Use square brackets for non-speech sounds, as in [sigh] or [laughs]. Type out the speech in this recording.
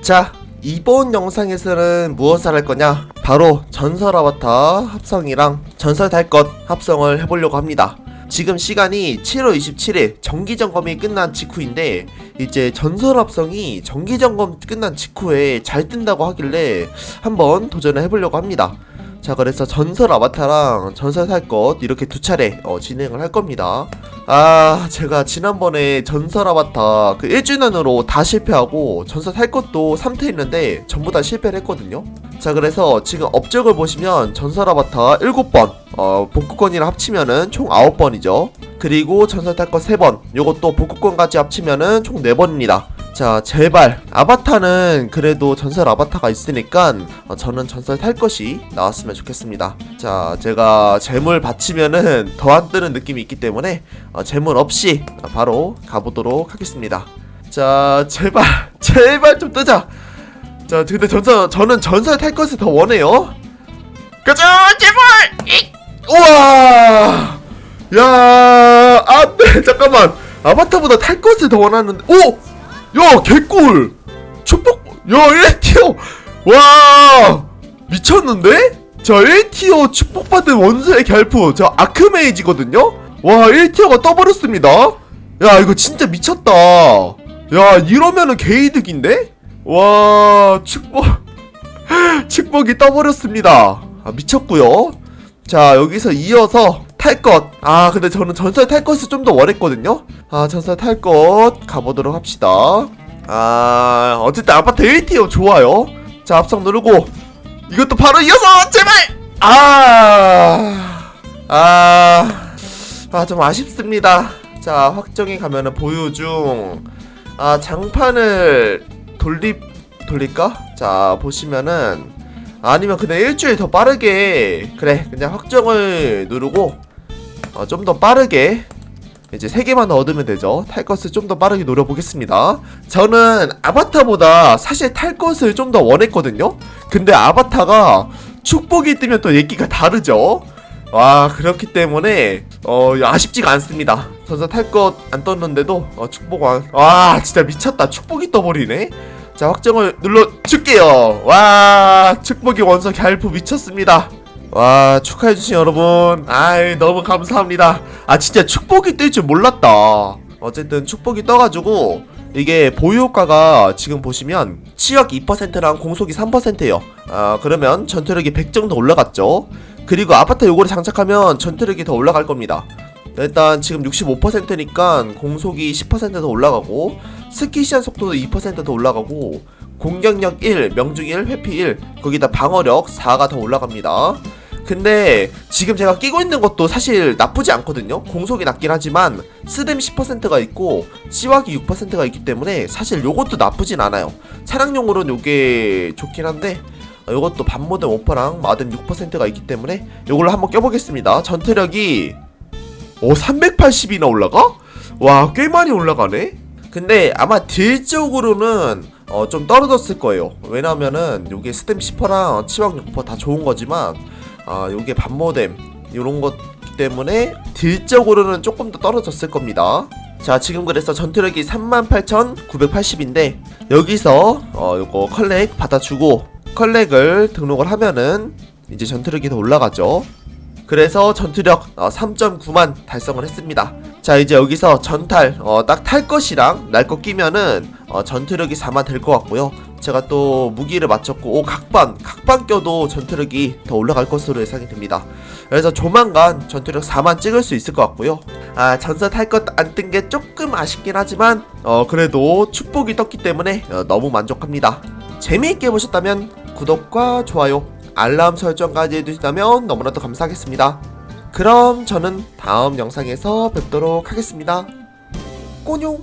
자, 이번 영상에서는 무엇을 할 거냐? 바로 전설 아바타 합성이랑 전설 달것 합성을 해보려고 합니다. 지금 시간이 7월 27일 정기 점검이 끝난 직후인데 이제 전설 합성이 정기 점검 끝난 직후에 잘 뜬다고 하길래 한번 도전을 해보려고 합니다. 자 그래서 전설 아바타랑 전설 살 것 이렇게 두 차례 어, 진행을 할 겁니다. 아 제가 지난번에 전설 아바타 그 1주년 으로 다 실패하고 전설 살 것도 3패 했는데 전부 다 실패를 했거든요. 자 그래서 지금 업적을 보시면 전설 아바타 7번 어, 복구권이랑 합치면은 총 9번이죠. 그리고 전설 탈 것 3번 요것도 복구권까지 합치면은 총 4번입니다. 자 제발 아바타는 그래도 전설 아바타가 있으니까 어, 저는 전설 탈 것이 나왔으면 좋겠습니다. 자 제가 재물 바치면은 더 안 뜨는 느낌이 있기 때문에 어, 재물 없이 어, 바로 가보도록 하겠습니다. 자 제발 [laughs] 제발 좀 뜨자. 자 근데 전설 저는 전설 탈 것을 더 원해요. 가자 제발. 이! 우와 야 안돼 잠깐만 아바타보다 탈 것을 더 원하는데 오! 야 개꿀. 축복. 야 1티어 와 미쳤는데? 자 1티어 축복받은 원수의 결프 저 아크메이지거든요? 와 1티어가 떠버렸습니다. 야 이거 진짜 미쳤다. 야 이러면은 개이득인데? 와 축복. [laughs] 축복이 떠버렸습니다. 아 미쳤고요. 자 여기서 이어서 탈 것. 아 근데 저는 전설 탈 것을 좀 더 원했거든요. 아 전설 탈 것 가보도록 합시다. 아 어쨌든 아파트 1티어 좋아요. 자 합성 누르고 이것도 바로 이어서 제발. 아 아 아 좀 아쉽습니다. 자 확정에 가면은 보유 중. 아 장판을 돌리 돌릴까? 자 보시면은 아니면 그냥 일주일 더 빠르게 그래 그냥 확정을 누르고 어, 좀 더 빠르게 이제 세 개만 얻으면 되죠. 탈 것을 좀 더 빠르게 노려보겠습니다. 저는 아바타보다 사실 탈 것을 좀 더 원했거든요. 근데 아바타가 축복이 뜨면 또 얘기가 다르죠. 와 그렇기 때문에 어 아쉽지가 않습니다. 전사 탈 것 안 떴는데도 어, 축복 와, 와 진짜 미쳤다. 축복이 떠버리네. 자 확정을 눌러 줄게요. 와 축복의 원석 갤프 미쳤습니다. 와 축하해주신 여러분. 아이 너무 감사합니다. 아 진짜 축복이 뜰 줄 몰랐다. 어쨌든 축복이 떠가지고 이게 보유효과가 지금 보시면 치역 2%랑 공속이 3%예요. 아 그러면 전투력이 100 정도 올라갔죠. 그리고 아파트 요거를 장착하면 전투력이 더 올라갈 겁니다. 일단 지금 65%니까 공속이 10%더 올라가고 스키 시한 속도도 2%더 올라가고 공격력 1, 명중 1, 회피 1 거기다 방어력 4가 더 올라갑니다 근데 지금 제가 끼고 있는 것도 사실 나쁘지 않거든요. 공속이 낮긴 하지만 스댐 10%가 있고 시wak이 6%가 있기 때문에 사실 요것도 나쁘진 않아요. 차량용으로는 요게 좋긴 한데 어, 요것도 반모뎀 오퍼랑 마뎀 6%가 있기 때문에 요걸로 한번 껴보겠습니다. 전투력이 오 380이나 올라가? 와 꽤 많이 올라가네. 근데 아마 딜 쪽으로는 어, 좀 떨어졌을 거예요. 왜냐면은 요게 스댐 10%랑 치wak 6%다 좋은 거지만 아 요게 반모뎀. 요런 것 때문에 딜적으로는 조금 더 떨어졌을 겁니다. 자 지금 그래서 전투력이 38,980인데 여기서 어 요거 컬렉 받아주고 컬렉을 등록을 하면은 이제 전투력이 더 올라가죠. 그래서 전투력 어, 3.9만 달성을 했습니다. 자 이제 여기서 전탈 어, 딱 탈 것이랑 날 것 끼면은 어, 전투력이 4만 될 것 같고요 제가 또 무기를 맞췄고 오 각반 각반 껴도 전투력이 더 올라갈 것으로 예상이 됩니다. 그래서 조만간 전투력 4만 찍을 수 있을 것 같고요. 아 전설 탈것 안 뜬 게 조금 아쉽긴 하지만 어 그래도 축복이 떴기 때문에 어, 너무 만족합니다. 재미있게 보셨다면 구독과 좋아요 알람 설정까지 해주시다면 너무나도 감사하겠습니다. 그럼 저는 다음 영상에서 뵙도록 하겠습니다. 꼬뇽